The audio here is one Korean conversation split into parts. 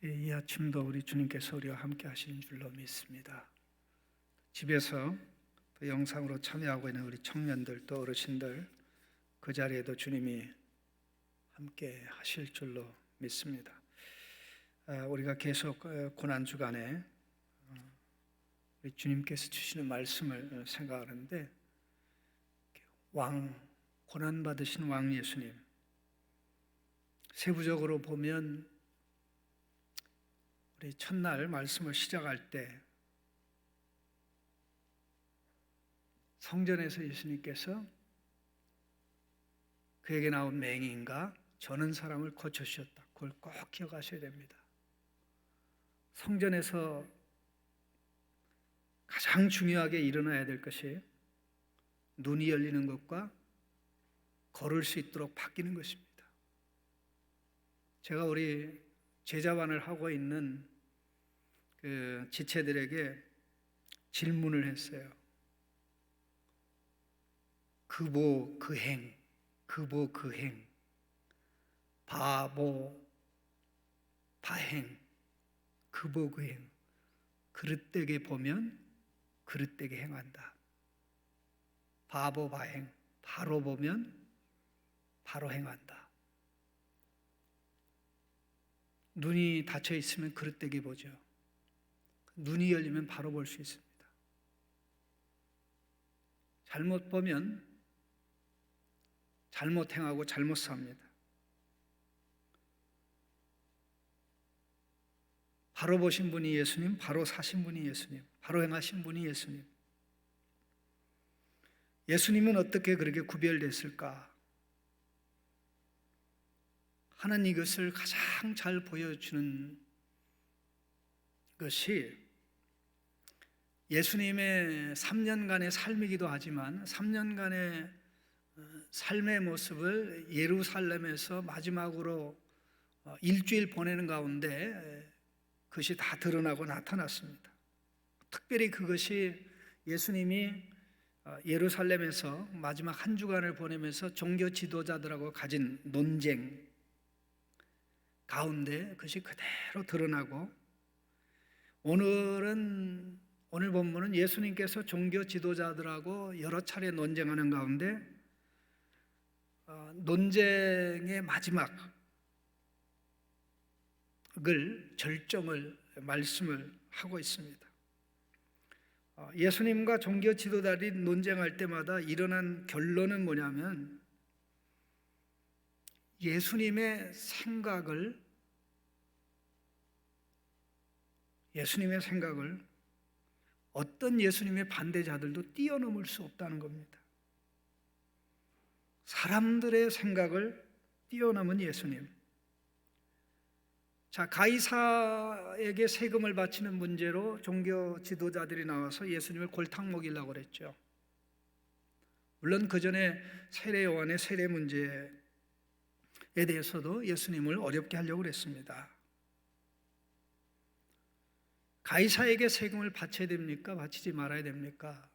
이 아침도 우리 주님께서 우리와 함께 하시는 줄로 믿습니다. 집에서 또 영상으로 참여하고 있는 우리 청년들 또 어르신들 그 자리에도 주님이 함께 하실 줄로 믿습니다. 아, 우리가 계속 어, 고난 주간에 어, 우리 주님께서 주시는 말씀을 어, 생각하는데 왕 고난 받으신 왕 예수님 세부적으로 보면 우리 첫날 말씀을 시작할 때 성전에서 예수님께서 그에게 나온 맹인과 저는 사람을 고쳐주셨다. 그걸 꼭 기억하셔야 됩니다. 성전에서 가장 중요하게 일어나야 될 것이 눈이 열리는 것과 걸을 수 있도록 바뀌는 것입니다. 제가 우리 제자반을 하고 있는 그 지체들에게 질문을 했어요. 그보 그행, 그보 그행, 바보 바행, 그보 그행. 그릇되게 보면 그릇되게 행한다. 바보 바행, 바로 보면 바로 행한다. 눈이 닫혀 있으면 그릇되게 보죠. 눈이 열리면 바로 볼 수 있습니다. 잘못 보면 잘못 행하고 잘못 삽니다. 바로 보신 분이 예수님, 바로 사신 분이 예수님, 바로 행하신 분이 예수님. 예수님은 어떻게 그렇게 구별됐을까? 하는 이것을 가장 잘 보여주는 것이 예수님의 3년간의 삶이기도 하지만 3년간의 어, 삶의 모습을 예루살렘에서 마지막으로 어, 일주일 보내는 가운데 그것이 다 드러나고 나타났습니다. 특별히 그것이 예수님이 어, 예루살렘에서 마지막 한 주간을 보내면서 종교 지도자들하고 가진 논쟁 가운데 그것이 그대로 드러나고 오늘은 오늘 본문은 예수님께서 종교 지도자들하고 여러 차례 논쟁하는 가운데 어, 논쟁의 마지막을 절정을 말씀을 하고 있습니다. 어, 예수님과 종교 지도자들이 논쟁할 때마다 일어난 결론은 뭐냐면 예수님의 생각을 예수님의 생각을 어떤 예수님의 반대자들도 뛰어넘을 수 없다는 겁니다. 사람들의 생각을 뛰어넘은 예수님. 자, 가이사에게 세금을 바치는 문제로 종교 지도자들이 나와서 예수님을 골탕 먹이려고 그랬죠. 물론 그 전에 세례 요한의 세례 문제에 대해서도 예수님을 어렵게 하려고 그랬습니다. 가이사에게 세금을 바쳐야 됩니까? 바치지 말아야 됩니까?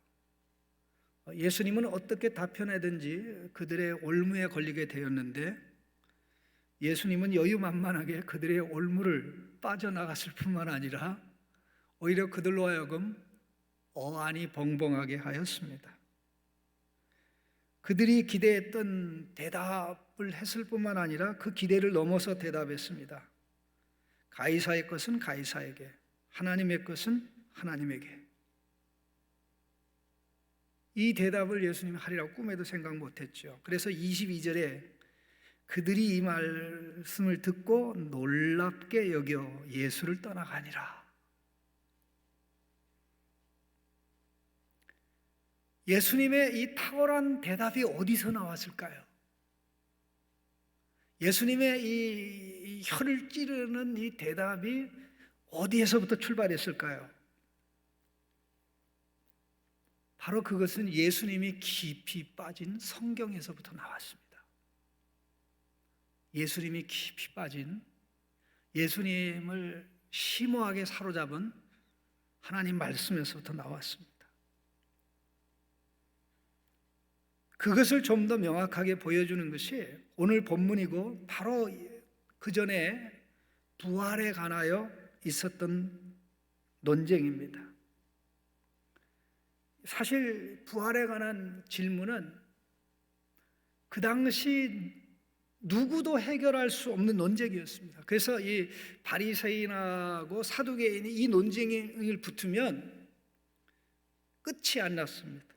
예수님은 어떻게 답변하든지 그들의 올무에 걸리게 되었는데 예수님은 여유만만하게 그들의 올무를 빠져나갔을 뿐만 아니라 오히려 그들로 하여금 어안이 벙벙하게 하였습니다. 그들이 기대했던 대답 을 했을 뿐만 아니라 그 기대를 넘어서 대답했습니다. 가이사의 것은 가이사에게, 하나님의 것은 하나님에게. 이 대답을 예수님이 하리라고 꿈에도 생각 못했죠. 그래서 22절에 그들이 이 말씀을 듣고 놀랍게 여겨 예수를 떠나가니라. 예수님의 이 탁월한 대답이 어디서 나왔을까요? 예수님의 이 혀를 찌르는 이 대답이 어디에서부터 출발했을까요? 바로 그것은 예수님이 깊이 빠진 성경에서부터 나왔습니다. 예수님이 깊이 빠진 예수님을 심오하게 사로잡은 하나님 말씀에서부터 나왔습니다. 그것을 좀 더 명확하게 보여주는 것이 오늘 본문이고 바로 그 전에 부활에 관하여 있었던 논쟁입니다. 사실 부활에 관한 질문은 그 당시 누구도 해결할 수 없는 논쟁이었습니다. 그래서 이 바리새인하고 사두개인이 이 논쟁을 붙으면 끝이 안 났습니다.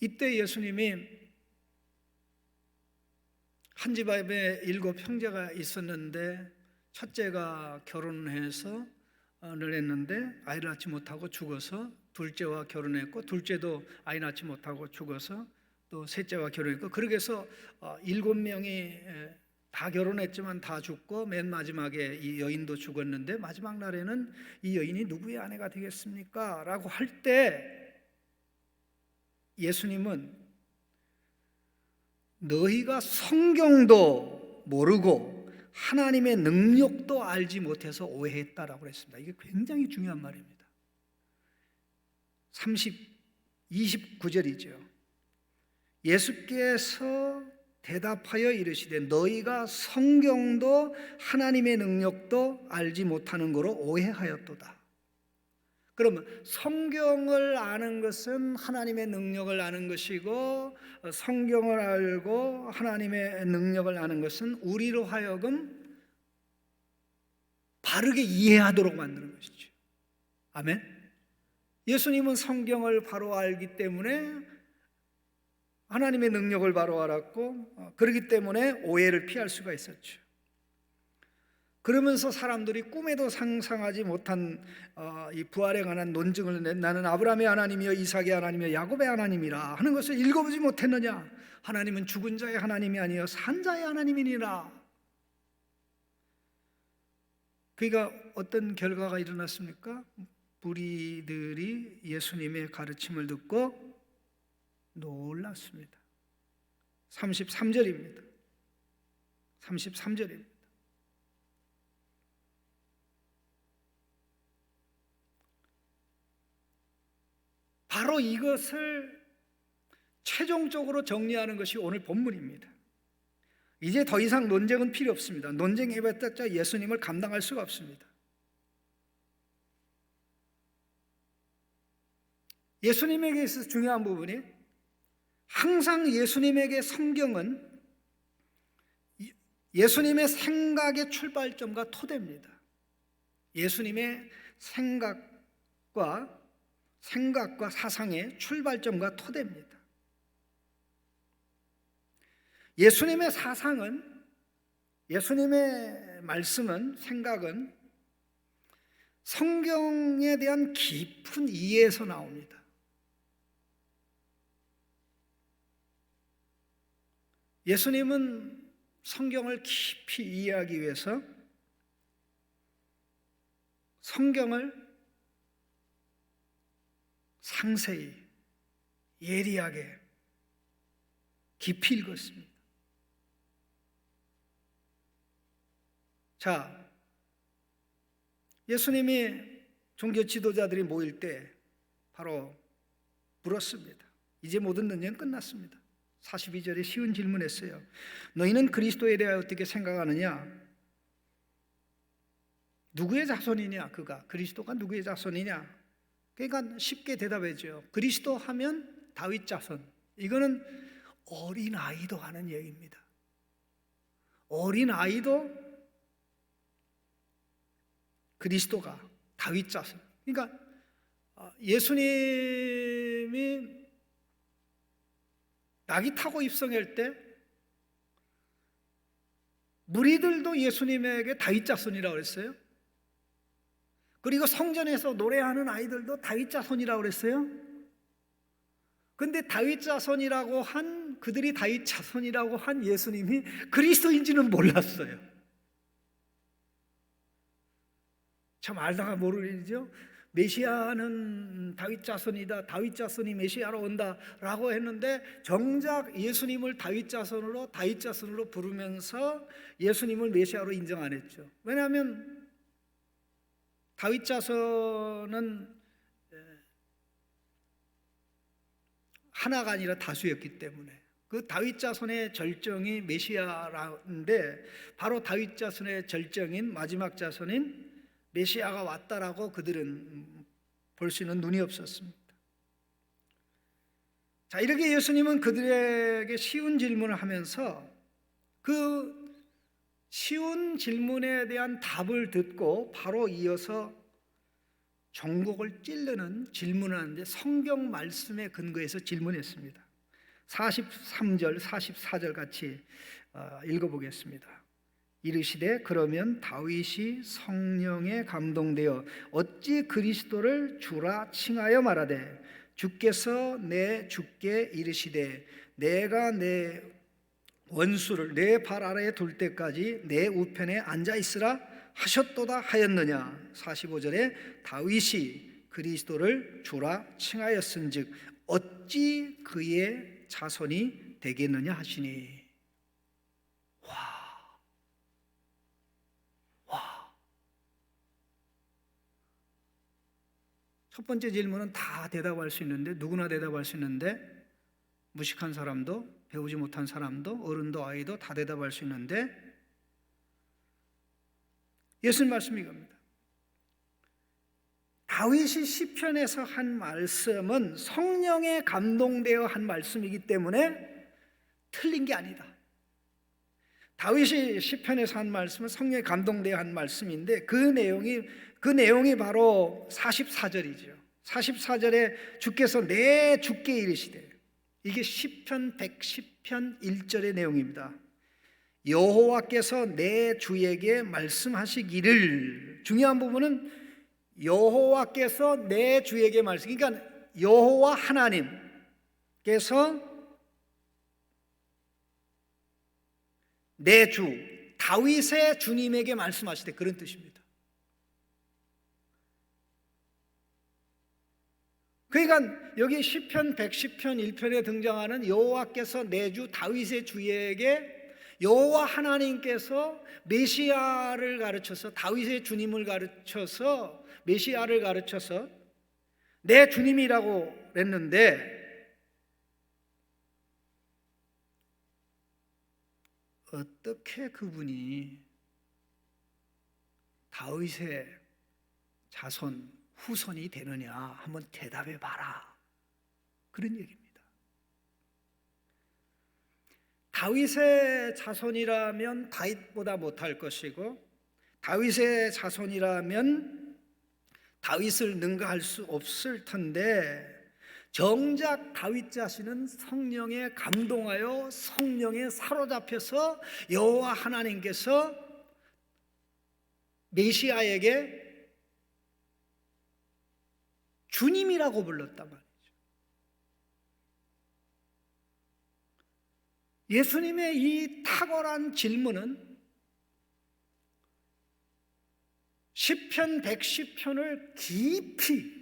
이때 예수님이 한 집안에 일곱 형제가 있었는데 첫째가 결혼해서 를 했는데 아이를 낳지 못하고 죽어서 둘째와 결혼했고 둘째도 아이 낳지 못하고 죽어서 또 셋째와 결혼했고 그렇게 해서 어, 일곱 명이 다 결혼했지만 다 죽고 맨 마지막에 이 여인도 죽었는데 마지막 날에는 이 여인이 누구의 아내가 되겠습니까? 라고 할때 예수님은 너희가 성경도 모르고 하나님의 능력도 알지 못해서 오해했다라고 했습니다. 이게 굉장히 중요한 말입니다. 30 29절이죠. 예수께서 대답하여 이르시되 너희가 성경도 하나님의 능력도 알지 못하는 거로 오해하였도다. 그러면 성경을 아는 것은 하나님의 능력을 아는 것이고 성경을 알고 하나님의 능력을 아는 것은 우리로 하여금 바르게 이해하도록 만드는 것이죠. 아멘. 예수님은 성경을 바로 알기 때문에 하나님의 능력을 바로 알았고 그렇기 때문에 오해를 피할 수가 있었죠. 그러면서 사람들이 꿈에도 상상하지 못한 어, 이 부활에 관한 논증을 낸 나는 아브라함의 하나님이여 이삭의 하나님이여 야곱의 하나님이라 하는 것을 읽어보지 못했느냐? 하나님은 죽은 자의 하나님이 아니여 산 자의 하나님이니라. 그러니까 어떤 결과가 일어났습니까? 무리들이 예수님의 가르침을 듣고 놀랐습니다. 33절입니다. 33절입니다. 바로 이것을 최종적으로 정리하는 것이 오늘 본문입니다. 이제 더 이상 논쟁은 필요 없습니다. 논쟁해봤자 예수님을 감당할 수가 없습니다. 예수님에게 있어서 중요한 부분이 항상 예수님에게 성경은 예수님의 생각의 출발점과 토대입니다. 예수님의 생각과 생각과 사상의 출발점과 토대입니다. 예수님의 사상은 예수님의 말씀은 생각은 성경에 대한 깊은 이해에서 나옵니다. 예수님은 성경을 깊이 이해하기 위해서 성경을 상세히 예리하게 깊이 읽었습니다. 자, 예수님이 종교 지도자들이 모일 때 바로 물었습니다. 이제 모든 논쟁 끝났습니다. 42절에 쉬운 질문했어요. 너희는 그리스도에 대하여 어떻게 생각하느냐? 누구의 자손이냐? 그가 그리스도가 누구의 자손이냐? 그러니까 쉽게 대답해줘요. 그리스도 하면 다윗 자손. 이거는 어린 아이도 하는 얘기입니다. 어린 아이도 그리스도가 다윗 자손. 그러니까 어, 예수님이 낙이 타고 입성할 때 무리들도 예수님에게 다윗 자손이라고 그랬어요. 그리고 성전에서 노래하는 아이들도 다윗 자손이라고 그랬어요. 근데 다윗 자손이라고 한 그들이 다윗 자손이라고 한 예수님이 그리스도인지는 몰랐어요. 참 알다가 모를 일이죠. 메시아는 다윗 자손이다. 다윗 자손이 메시아로 온다라고 했는데 정작 예수님을 다윗 자손으로 다윗 자손으로 부르면서 예수님을 메시아로 인정 안 했죠. 왜냐하면 다윗 자손은 하나가 아니라 다수였기 때문에 그 다윗 자손의 절정이 메시아라는데 바로 다윗 자손의 절정인 마지막 자손인 메시아가 왔다라고 그들은 볼 수 있는 눈이 없었습니다. 자, 이렇게 예수님은 그들에게 쉬운 질문을 하면서 그 쉬운 질문에 대한 답을 듣고 바로 이어서 전곡을 찌르는 질문을 하는데 성경 말씀에 근거해서 질문했습니다. 43절, 44절 같이 어, 읽어보겠습니다. 이르시되 그러면 다윗이 성령에 감동되어 어찌 그리스도를 주라 칭하여 말하되 주께서 내 주께 이르시되 내가 내 원수를 내 발 아래에 둘 때까지 내 우편에 앉아 있으라 하셨도다 하였느냐 45절에 다윗이 그리스도를 주라 칭하였은즉 어찌 그의 자손이 되겠느냐 하시니 와. 와. 첫 번째 질문은 다 대답할 수 있는데 누구나 대답할 수 있는데 무식한 사람도 배우지 못한 사람도 어른도 아이도 다 대답할 수 있는데 예수님 말씀이 이겁니다. 다윗이 시편에서 한 말씀은 성령에 감동되어 한 말씀이기 때문에 틀린 게 아니다. 다윗이 시편에서 한 말씀은 성령에 감동되어 한 말씀인데 그 내용이 그 내용이 바로 44절이죠. 44절에 주께서 내 주께 이르시되 이게 시편 110편 1절의 내용입니다. 여호와께서 내 주에게 말씀하시기를 중요한 부분은 여호와께서 내 주에게 말씀 그러니까 여호와 하나님께서 내 주 다윗의 주님에게 말씀하시되 그런 뜻입니다. 그러니까 여기 시편 110편 1편에 등장하는 여호와께서 내주 다윗의 주에게 여호와 하나님께서 메시아를 가르쳐서 다윗의 주님을 가르쳐서 메시아를 가르쳐서 내 주님이라고 그랬는데 어떻게 그분이 다윗의 자손 후손이 되느냐 한번 대답해 봐라. 그런 얘기입니다. 다윗의 자손이라면 다윗보다 못할 것이고 다윗의 자손이라면 다윗을 능가할 수 없을 텐데 정작 다윗 자신은 성령에 감동하여 성령에 사로잡혀서 여호와 하나님께서 메시아에게 주님이라고 불렀단 말이죠. 예수님의 이 탁월한 질문은 시편 110편을 깊이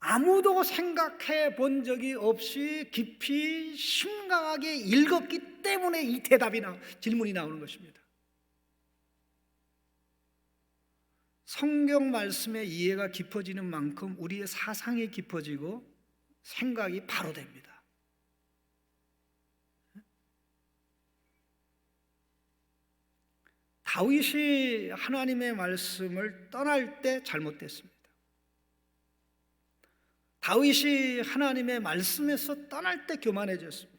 아무도 생각해 본 적이 없이 깊이 심각하게 읽었기 때문에 이 대답이 나 질문이 나오는 것입니다. 성경 말씀의 이해가 깊어지는 만큼 우리의 사상이 깊어지고 생각이 바로 됩니다. 다윗이 하나님의 말씀을 떠날 때 잘못됐습니다. 다윗이 하나님의 말씀에서 떠날 때 교만해졌습니다.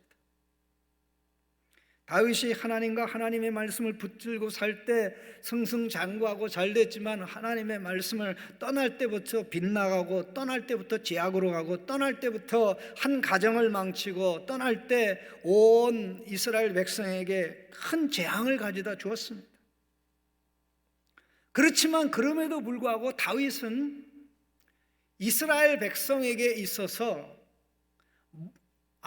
다윗이 하나님과 하나님의 말씀을 붙들고 살 때 승승장구하고 잘 됐지만 하나님의 말씀을 떠날 때부터 빗나가고 떠날 때부터 제약으로 가고 떠날 때부터 한 가정을 망치고 떠날 때 온 이스라엘 백성에게 큰 재앙을 가져다 주었습니다. 그렇지만 그럼에도 불구하고 다윗은 이스라엘 백성에게 있어서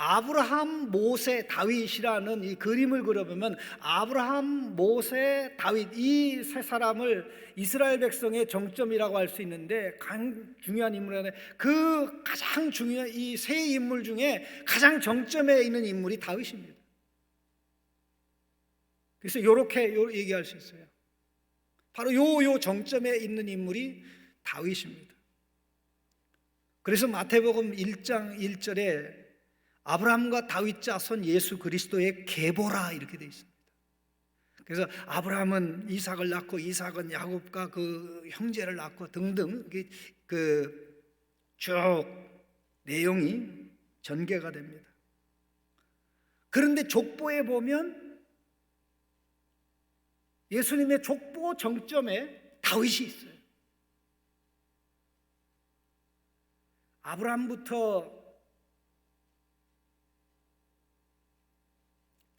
아브라함, 모세, 다윗이라는 이 그림을 그려보면 아브라함, 모세, 다윗 이 세 사람을 이스라엘 백성의 정점이라고 할 수 있는데 가장 중요한 인물이네. 그 가장 중요한 이 세 인물 중에 가장 정점에 있는 인물이 다윗입니다. 그래서 이렇게 얘기할 수 있어요. 바로 요 요 정점에 있는 인물이 다윗입니다. 그래서 마태복음 1장 1절에 아브라함과 다윗 자손 예수 그리스도의 계보라 이렇게 되어 있습니다. 그래서 아브라함은 이삭을 낳고 이삭은 야곱과 그 형제를 낳고 등등 그 쭉 내용이 전개가 됩니다. 그런데 족보에 보면 예수님의 족보 정점에 다윗이 있어요. 아브라함부터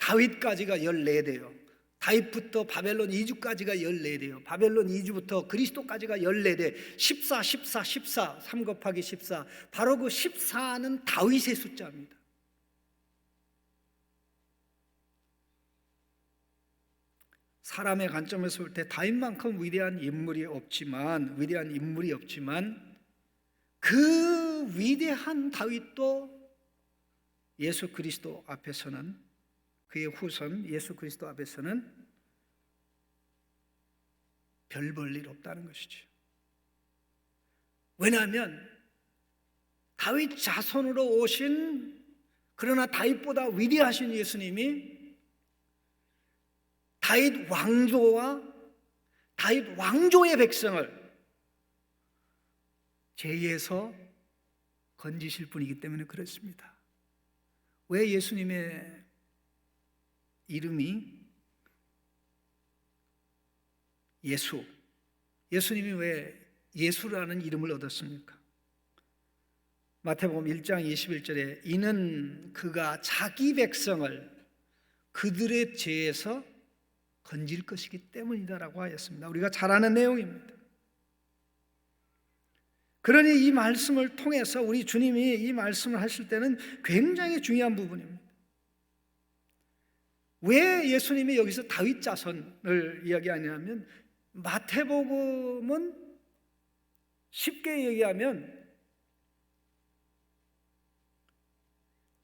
다윗까지가 14대요. 다윗부터 바벨론 이주까지가 14대요. 바벨론 이주부터 그리스도까지가 14대. 14, 14, 14, 3 곱하기 14. 바로 그 14는 다윗의 숫자입니다. 사람의 관점에서 볼 때 다윗만큼 위대한 인물이 없지만 위대한 인물이 없지만 그 위대한 다윗도 예수 그리스도 앞에서는 그의 후손 예수 그리스도 앞에서는 별 볼 일 없다는 것이죠. 왜냐하면 다윗 자손으로 오신 그러나 다윗보다 위대하신 예수님이 다윗 왕조와 다윗 왕조의 백성을 죄에서 건지실 분이기 때문에 그렇습니다. 왜 예수님의 이름이 예수, 예수님이 왜 예수라는 이름을 얻었습니까? 마태복음 1장 21절에 이는 그가 자기 백성을 그들의 죄에서 건질 것이기 때문이다라고 하였습니다. 우리가 잘 아는 내용입니다. 그러니 이 말씀을 통해서 우리 주님이 이 말씀을 하실 때는 굉장히 중요한 부분입니다. 왜 예수님이 여기서 다윗 자손을 이야기하냐면 마태복음은 쉽게 얘기하면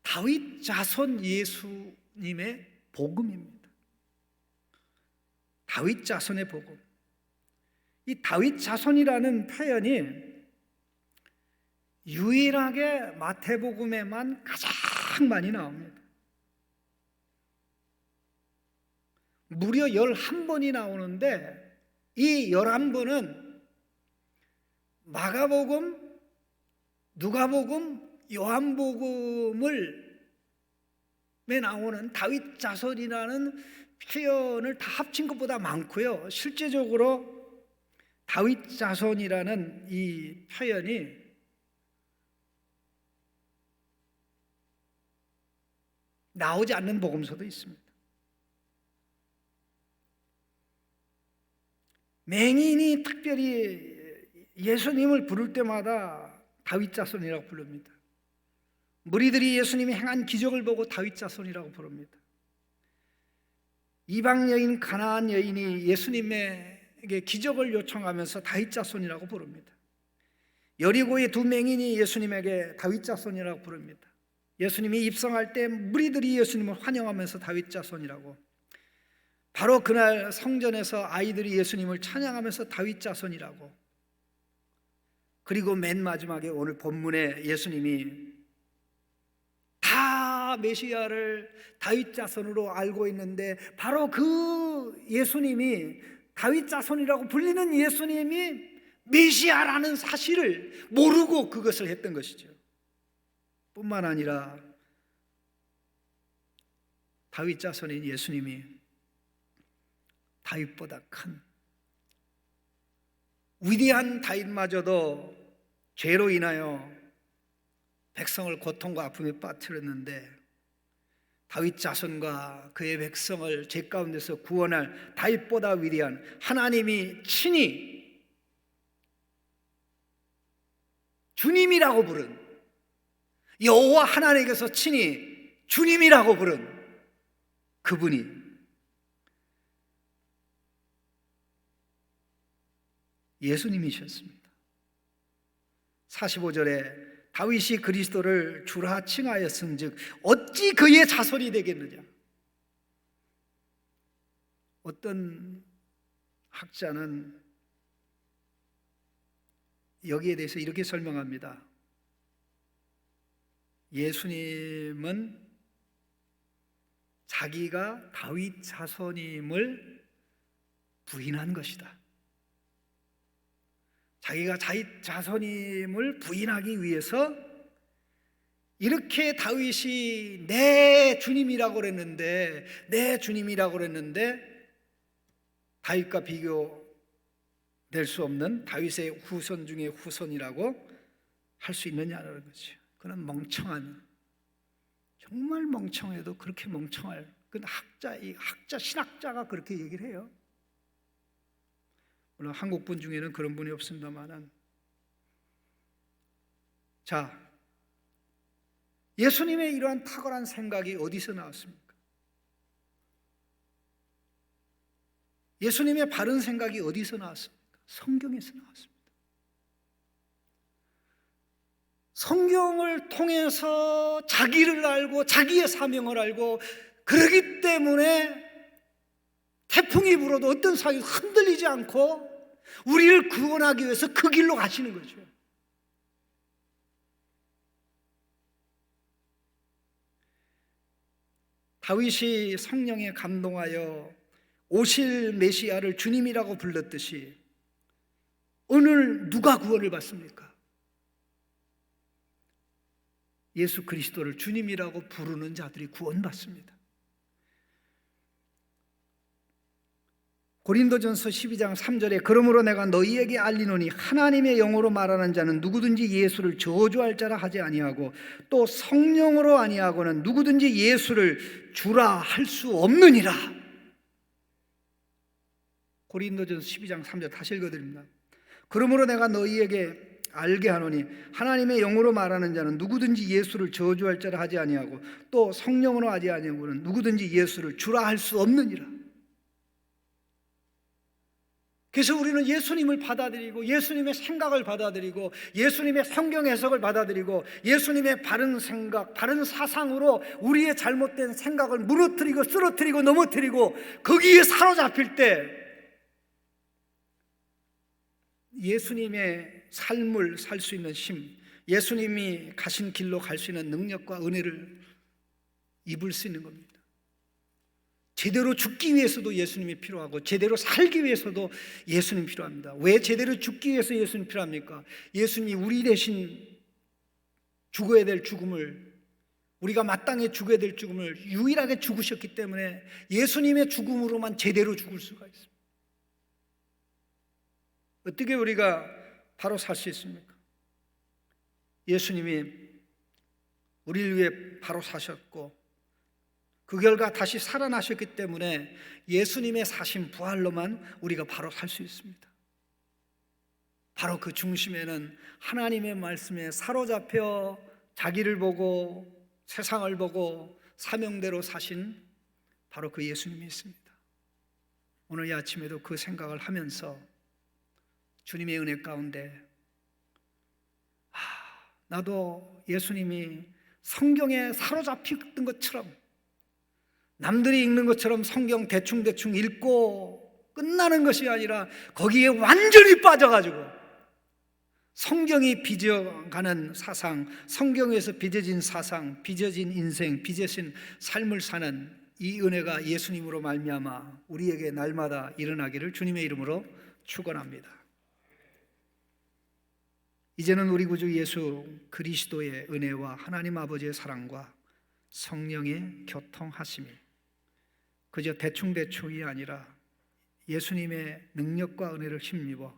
다윗 자손 예수님의 복음입니다. 다윗 자손의 복음. 이 다윗 자손이라는 표현이 유일하게 마태복음에만 가장 많이 나옵니다. 무려 11번이 나오는데 이 11번은 마가복음, 누가복음, 요한복음을 에 나오는 다윗 자손이라는 표현을 다 합친 것보다 많고요. 실제적으로 다윗 자손이라는 이 표현이 나오지 않는 복음서도 있습니다. 맹인이 특별히 예수님을 부를 때마다 다윗 자손이라고 부릅니다. 무리들이 예수님이 행한 기적을 보고 다윗 자손이라고 부릅니다. 이방 여인 가나안 여인이 예수님에게 기적을 요청하면서 다윗 자손이라고 부릅니다. 여리고의 두 맹인이 예수님에게 다윗 자손이라고 부릅니다. 예수님이 입성할 때 무리들이 예수님을 환영하면서 다윗 자손이라고 바로 그날 성전에서 아이들이 예수님을 찬양하면서 다윗 자손이라고 그리고 맨 마지막에 오늘 본문에 예수님이 다 메시아를 다윗 자손으로 알고 있는데 바로 그 예수님이 다윗 자손이라고 불리는 예수님이 메시아라는 사실을 모르고 그것을 했던 것이죠. 뿐만 아니라 다윗 자손인 예수님이 다윗보다 큰. 위대한 다윗마저도 죄로 인하여 백성을 고통과 아픔에 빠뜨렸는데 다윗 자손과 그의 백성을 죄 가운데서 구원할 다윗보다 위대한 하나님이 친히 주님이라고 부른 여호와 하나님께서 친히 주님이라고 부른 그분이 예수님이셨습니다. 45절에 다윗이 그리스도를 주라 칭하였은즉 어찌 그의 자손이 되겠느냐? 어떤 학자는 여기에 대해서 이렇게 설명합니다. 예수님은 자기가 다윗 자손임을 부인한 것이다. 자기가 자윗 자손임을 부인하기 위해서 이렇게 다윗이 내 주님이라고 그랬는데 내 주님이라고 그랬는데 다윗과 비교될 수 없는 다윗의 후손 중에 후손이라고 할 수 있느냐는 거죠. 그는 멍청한 정말 멍청해도 그렇게 멍청할 그 학자 이 학자 신학자가 그렇게 얘기를 해요. 물론 한국 분 중에는 그런 분이 없습니다만은 자 예수님의 이러한 탁월한 생각이 어디서 나왔습니까? 예수님의 바른 생각이 어디서 나왔습니까? 성경에서 나왔습니다. 성경을 통해서 자기를 알고 자기의 사명을 알고 그러기 때문에 태풍이 불어도 어떤 상황이 흔들리지 않고 우리를 구원하기 위해서 그 길로 가시는 거죠. 다윗이 성령에 감동하여 오실 메시아를 주님이라고 불렀듯이 오늘 누가 구원을 받습니까? 예수 그리스도를 주님이라고 부르는 자들이 구원받습니다. 고린도전서 12장 3절에 그러므로 내가 너희에게 알리노니 하나님의 영으로 말하는 자는 누구든지 예수를 저주할 자라 하지 아니하고 또 성령으로 아니하고는 누구든지 예수를 주라 할 수 없느니라. 고린도전서 12장 3절 다시 읽어드립니다. 그러므로 내가 너희에게 알게 하노니 하나님의 영으로 말하는 자는 누구든지 예수를 저주할 자라 하지 아니하고 또 성령으로 하지 아니하고는 누구든지 예수를 주라 할 수 없느니라. 그래서 우리는 예수님을 받아들이고 예수님의 생각을 받아들이고 예수님의 성경 해석을 받아들이고 예수님의 바른 생각, 바른 사상으로 우리의 잘못된 생각을 무너뜨리고 쓰러뜨리고 넘어뜨리고 거기에 사로잡힐 때 예수님의 삶을 살 수 있는 힘, 예수님이 가신 길로 갈 수 있는 능력과 은혜를 입을 수 있는 겁니다. 제대로 죽기 위해서도 예수님이 필요하고 제대로 살기 위해서도 예수님 필요합니다. 왜 제대로 죽기 위해서 예수님 필요합니까? 예수님이 우리 대신 죽어야 될 죽음을 우리가 마땅히 죽어야 될 죽음을 유일하게 죽으셨기 때문에 예수님의 죽음으로만 제대로 죽을 수가 있습니다. 어떻게 우리가 바로 살 수 있습니까? 예수님이 우리를 위해 바로 사셨고 그 결과 다시 살아나셨기 때문에 예수님의 사신 부활로만 우리가 바로 살 수 있습니다. 바로 그 중심에는 하나님의 말씀에 사로잡혀 자기를 보고 세상을 보고 사명대로 사신 바로 그 예수님이 있습니다. 오늘 이 아침에도 그 생각을 하면서 주님의 은혜 가운데 아, 나도 예수님이 성경에 사로잡혔던 것처럼 남들이 읽는 것처럼 성경 대충대충 읽고 끝나는 것이 아니라 거기에 완전히 빠져가지고 성경이 빚어가는 사상, 성경에서 빚어진 사상, 빚어진 인생, 빚어진 삶을 사는 이 은혜가 예수님으로 말미암아 우리에게 날마다 일어나기를 주님의 이름으로 축원합니다. 이제는 우리 구주 예수 그리스도의 은혜와 하나님 아버지의 사랑과 성령의 교통하심이 그저 대충대충이 아니라 예수님의 능력과 은혜를 힘입어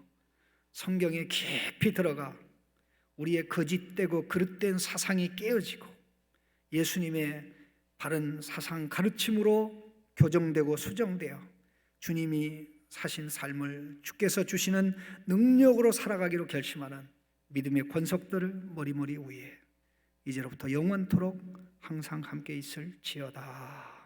성경에 깊이 들어가 우리의 거짓되고 그릇된 사상이 깨어지고 예수님의 바른 사상 가르침으로 교정되고 수정되어 주님이 사신 삶을 주께서 주시는 능력으로 살아가기로 결심하는 믿음의 권속들을 머리머리 위에 이제로부터 영원토록 항상 함께 있을 지어다.